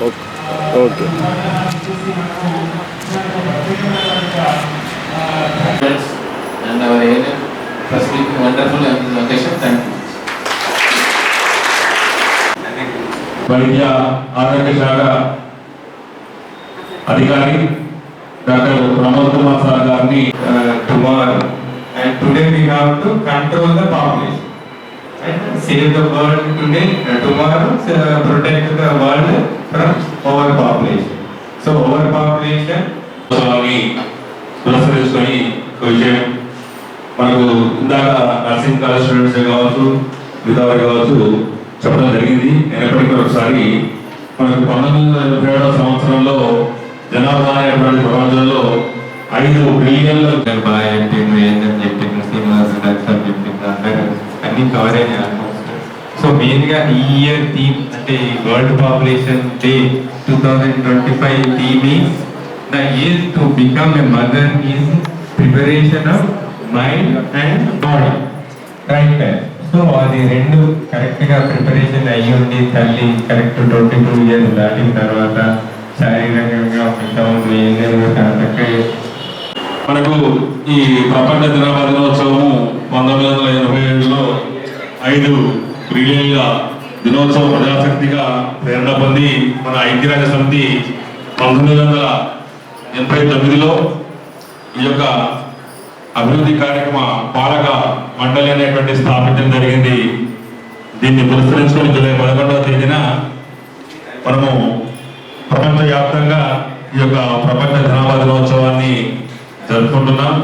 Okay. వైద్య ఆరోగ్య శాఖ అధికారి డాక్టర్ ప్రమోద్ కుమార్ సార్ గారిని uh, tomorrow. And today we have to control the Save the world today, uh, tomorrow uh, protect the world from overpopulation. So overpopulation, ఉత్సవాన్ని పురస్కరించుకొని విషయం మనకు ఇందాక నర్సింగ్ కాలేజ్ స్టూడెంట్స్ కావచ్చు మిగతా కావచ్చు చెప్పడం జరిగింది అయినప్పటికీ ఒకసారి మనకు పంతొమ్మిది వందల ఎనభై ఏడవ సంవత్సరంలో జనాభా అనేటువంటి ప్రపంచంలో ఐదు బిలియన్ల బాయ్ చెప్పింది ఏంటని చెప్పింది శ్రీనివాస్ డాక్టర్ చెప్పింది అందరూ అన్ని కవర్ అయినాయి ఆల్మోస్ట్ సో మెయిన్గా ఈ ఇయర్ థీమ్ అంటే ఈ world population day two thousand twenty five theme is the is to become a mother is preparation of mind and body right so అది రెండు కరెక్ట్గా ప్రిపరేషన్ అయ్యి ఉండి తల్లి కరెక్ట్ ట్వంటీ టూ ఇయర్స్ దాటిన తర్వాత శారీరకంగా మిగతా ఏదైనా చక్కగా మనకు ఈ ప్రపంచ జనాభా దినోత్సవము పంతొమ్మిది వందల ఎనభై ఏడులో ఐదు బిలియన్ల దినోత్సవ ప్రజాశక్తిగా ప్రేరణ పొంది మన ఐక్యరాజ్య సమితి పంతొమ్మిది వందల ఎనభై తొమ్మిదిలో ఈ యొక్క అభివృద్ధి కార్యక్రమ పాలక మండలి అనేటువంటి స్థాపించడం జరిగింది. దీన్ని పురస్కరించుకొని జూలై పదకొండవ తేదీన మనము ప్రపంచ వ్యాప్తంగా ఈ యొక్క ప్రపంచ జనాభా దినోత్సవాన్ని జరుపుకుంటున్నాం.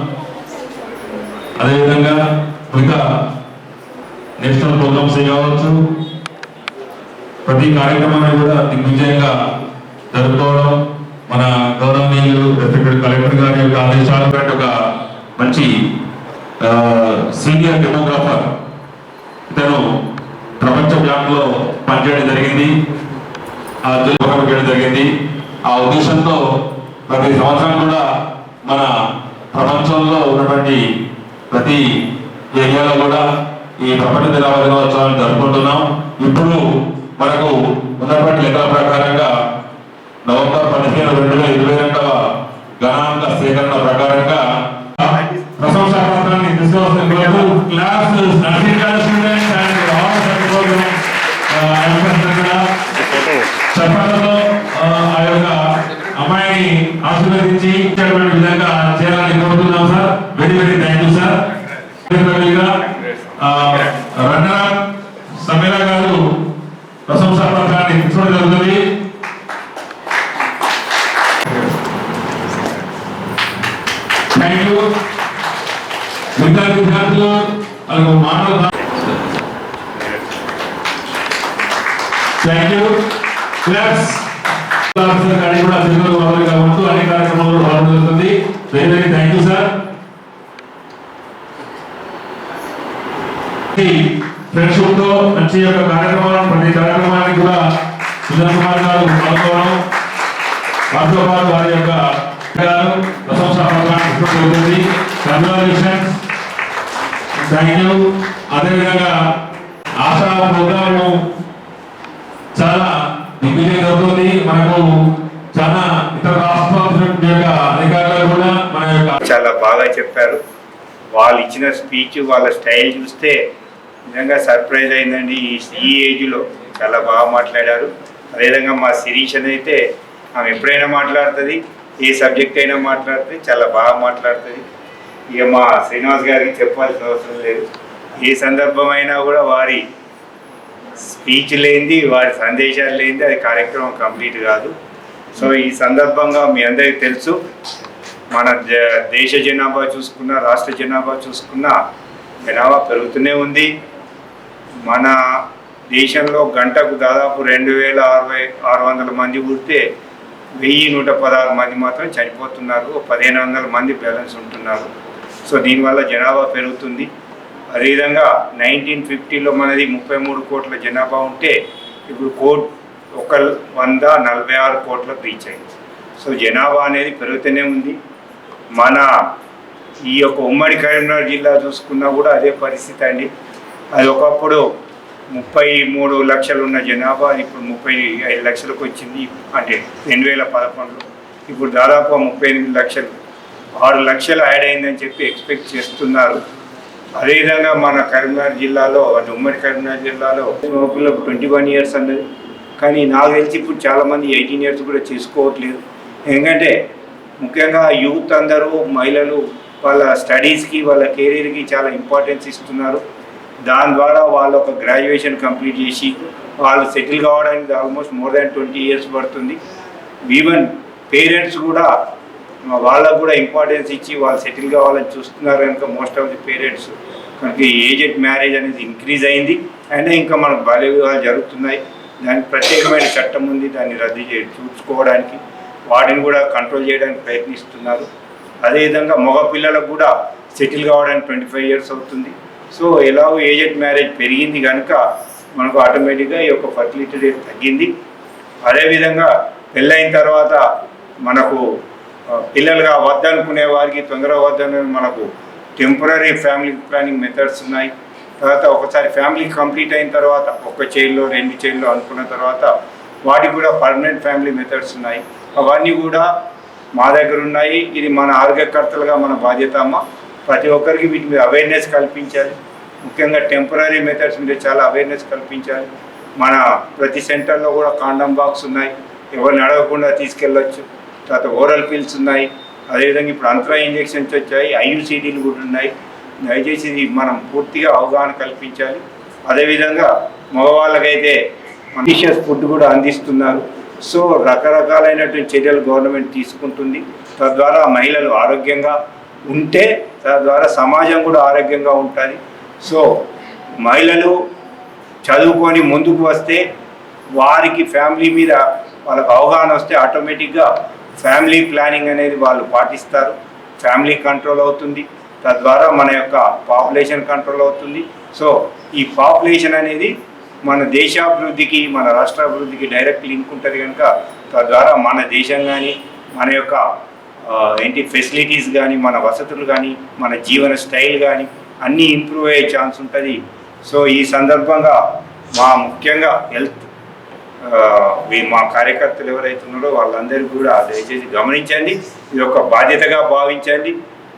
అదేవిధంగా మిగతా నేషనల్ ప్రోగ్రామ్స్ కావచ్చు. ప్రతి కార్యక్రమాన్ని కూడా దిగ్విజయంగా జరుపుకోవడం మన గౌరవనీయులు రెస్పెక్టెడ్ కలెక్టర్ గారి యొక్క ఆదేశాల ఒక మంచి సీనియర్ డెమోగ్రాఫర్ ఇతను ప్రపంచ బ్యాంకులో పనిచేయడం జరిగింది. ఆ ఉద్యోగం చేయడం జరిగింది. ఆ ఉద్దేశంతో ప్రతి సంవత్సరం కూడా మన ప్రపంచంలో ఉన్నటువంటి ప్రతి ఏరియాలో కూడా ఈ ప్రపంచ దినాల దినోత్సవాన్ని జరుపుకుంటున్నాం. ఇప్పుడు మనకు ఉన్నటువంటి లెక్కల ప్రకారంగా నవంబర్ పదిహేను రెండు వేల ఇరవై రెండవ గణాంక సేకరణ ప్రకారంగా ప్రశంసా పత్రాన్ని క్లాస్ స్టూడెంట్స్ అండ్ చెప్పడంలో ఆ యొక్క అమ్మాయిని ఆశీర్వదించి విధంగా చేయాలని కోరుతున్నాం sir. Very very thank you sir runner Sameera గారు ప్రశంసా పత్రాన్ని జరుగుతుంది. థ్యాంక్ యూ మిగతా విద్యార్థులు మానవ థ్యాంక్ యూ ఆఫీసర్ గారికి కూడా అధికారులు మాదిరిగా కార్యక్రమాల్లో పాల్గొంటుంది very very thank you sir ఫ్రెండ్షిప్తో మంచి యొక్క కార్యక్రమాలను ప్రతి కార్యక్రమానికి కూడా సుజన్ కుమార్ గారు పాల్గొనడం వారితో పాటు వారి యొక్క గారు ప్రశంసా పత్రాన్ని కంగ్రాచులేషన్స్ థ్యాంక్ యూ అదేవిధంగా ఆశా ప్రోగ్రామ్ చాలా దిగ్విజయం జరుగుతుంది. మనకు చాలా ఇతర రాష్ట్రాల యొక్క అధికారులు కూడా మన యొక్క చాలా బాగా చెప్పారు. వాళ్ళు ఇచ్చిన స్పీచ్ వాళ్ళ స్టైల్ చూస్తే నిజంగా సర్ప్రైజ్ అయిందండి. ఈ ఏజ్లో చాలా బాగా మాట్లాడారు. అదేవిధంగా మా శిరీష్ అయితే ఆమె ఎప్పుడైనా మాట్లాడుతుంది ఏ సబ్జెక్ట్ అయినా మాట్లాడుతుంది చాలా బాగా మాట్లాడుతుంది. ఇక మా శ్రీనివాస్ గారికి చెప్పాల్సిన అవసరం లేదు. ఏ సందర్భం అయినా కూడా వారి స్పీచ్ లేనిది వారి సందేశాలు లేనిది అది కార్యక్రమం కంప్లీట్ కాదు. సో ఈ సందర్భంగా మీ అందరికీ తెలుసు మన దేశ జనాభా చూసుకున్న రాష్ట్ర జనాభా చూసుకున్న జనాభా పెరుగుతూనే ఉంది. మన దేశంలో గంటకు దాదాపు రెండు వేల అరవై ఆరు వందల మంది పుడితే వెయ్యి నూట పదహారు మంది మాత్రం చనిపోతున్నారు. పదిహేను వందల మంది బ్యాలెన్స్ ఉంటున్నారు. సో దీనివల్ల జనాభా పెరుగుతుంది. అదేవిధంగా నైన్టీన్ ఫిఫ్టీలో మనది ముప్పై మూడు కోట్ల జనాభా ఉంటే ఇప్పుడు కోట్ ఒక వంద నలభై ఆరు కోట్ల రీచ్ అయింది. సో జనాభా అనేది పెరుగుతూనే ఉంది. మన ఈ యొక్క ఉమ్మడి కరీంనగర్ జిల్లా చూసుకున్నా కూడా అదే పరిస్థితి అండి. అది ఒకప్పుడు ముప్పై మూడు లక్షలు ఉన్న జనాభా ఇప్పుడు ముప్పై ఐదు లక్షలకు వచ్చింది. అంటే రెండు వేల పదకొండులో. ఇప్పుడు దాదాపు ముప్పై ఎనిమిది లక్షలు. ఆరు లక్షలు యాడ్ అయిందని చెప్పి ఎక్స్పెక్ట్ చేస్తున్నారు. అదేవిధంగా మన కరీంనగర్ జిల్లాలో అంటే ఉమ్మడి కరీంనగర్ జిల్లాలో పిల్లలకు ట్వంటీ వన్ ఇయర్స్ అన్నది. కానీ నాకు తెలిసి ఇప్పుడు చాలామంది ఎయిటీన్ ఇయర్స్ కూడా చేసుకోవట్లేదు. ఎందుకంటే ముఖ్యంగా యూత్ అందరూ మహిళలు వాళ్ళ స్టడీస్కి వాళ్ళ కెరీర్కి చాలా ఇంపార్టెన్స్ ఇస్తున్నారు. దాని ద్వారా వాళ్ళు ఒక గ్రాడ్యుయేషన్ కంప్లీట్ చేసి వాళ్ళు సెటిల్ కావడానికి almost more than twenty years పడుతుంది. ఈవెన్ పేరెంట్స్ కూడా వాళ్ళకు కూడా ఇంపార్టెన్స్ ఇచ్చి వాళ్ళు సెటిల్ కావాలని చూస్తున్నారు కనుక మోస్ట్ ఆఫ్ ది పేరెంట్స్ కనుక ఏజెడ్ మ్యారేజ్ అనేది ఇంక్రీజ్ అయింది. అండ్ ఇంకా మనకు బాల్య వివాహాలు జరుగుతున్నాయి. దానికి ప్రత్యేకమైన చట్టం ఉంది దాన్ని రద్దు చే చూసుకోవడానికి. వాటిని కూడా కంట్రోల్ చేయడానికి ప్రయత్నిస్తున్నారు. అదేవిధంగా మగ పిల్లలకు కూడా సెటిల్ కావడానికి ట్వంటీ ఫైవ్ ఇయర్స్ అవుతుంది. సో ఎలాగో ఏజెంట్ మ్యారేజ్ పెరిగింది కనుక మనకు ఆటోమేటిక్గా ఈ యొక్క ఫర్టిలిటీ రేట్ తగ్గింది. అదేవిధంగా పెళ్ళైన తర్వాత మనకు పిల్లలుగా వద్దనుకునే వారికి తొందరగా వద్దనే మనకు టెంపరీ ఫ్యామిలీ ప్లానింగ్ మెథడ్స్ ఉన్నాయి. తర్వాత ఒకసారి ఫ్యామిలీ కంప్లీట్ అయిన తర్వాత ఒక చైల్డ్లో రెండు చైల్డ్లో అనుకున్న తర్వాత వాటికి కూడా పర్మనెంట్ ఫ్యామిలీ మెథడ్స్ ఉన్నాయి. అవన్నీ కూడా మా దగ్గర ఉన్నాయి. ఇది మన ఆరోగ్యకర్తలుగా మన బాధ్యత అమ్మ. ప్రతి ఒక్కరికి వీటి మీద అవేర్నెస్ కల్పించాలి. ముఖ్యంగా టెంపరీ మెథడ్స్ మీద చాలా అవేర్నెస్ కల్పించాలి మన ప్రతి సెంటర్లో కూడా కాండమ్ బాక్స్ ఉన్నాయి. ఎవరిని అడగకుండా తీసుకెళ్ళొచ్చు. తర్వాత ఓరల్ పిల్స్ ఉన్నాయి. అదేవిధంగా ఇప్పుడు అంతరా ఇంజెక్షన్స్ వచ్చాయి. ఐయుసిడీలు కూడా ఉన్నాయి. దయచేసి ఇది మనం పూర్తిగా అవగాహన కల్పించాలి. అదేవిధంగా మగవాళ్ళకైతే డిషియస్ ఫుడ్ కూడా అందిస్తున్నారు. సో రకరకాలైనటువంటి చర్యలు గవర్నమెంట్ తీసుకుంటుంది. తద్వారా మహిళలు ఆరోగ్యంగా ఉంటే తద్వారా సమాజం కూడా ఆరోగ్యంగా ఉంటుంది. సో మహిళలు చదువుకొని ముందుకు వస్తే వారికి ఫ్యామిలీ మీద వాళ్ళకు అవగాహన వస్తే ఆటోమేటిక్గా ఫ్యామిలీ ప్లానింగ్ అనేది వాళ్ళు పాటిస్తారు. ఫ్యామిలీ కంట్రోల్ అవుతుంది. తద్వారా మన యొక్క పాపులేషన్ కంట్రోల్ అవుతుంది. సో ఈ పాపులేషన్ అనేది మన దేశాభివృద్ధికి మన రాష్ట్రాభివృద్ధికి డైరెక్ట్ లింక్ ఉంటుంది కనుక తద్వారా మన దేశం కానీ మన యొక్క ఏంటి ఫెసిలిటీస్ కానీ మన వసతులు కానీ మన జీవన స్టైల్ కానీ అన్నీ ఇంప్రూవ్ అయ్యే ఛాన్స్ ఉంటుంది. సో ఈ సందర్భంగా మా ముఖ్యంగా హెల్త్ మా కార్యకర్తలు ఎవరైతే ఉన్నారో వాళ్ళందరూ కూడా దయచేసి గమనించండి. ఇది ఒక బాధ్యతగా భావించండి.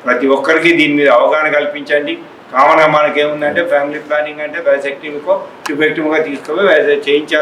ప్రతి ఒక్కరికి దీని మీద అవగాహన కల్పించండి. కామన్గా మనకేముందంటే ఫ్యామిలీ ప్లానింగ్ అంటే వ్యాసెక్టివ్కో ఇఫెక్టివ్గా తీసుకొని చేయించాలి.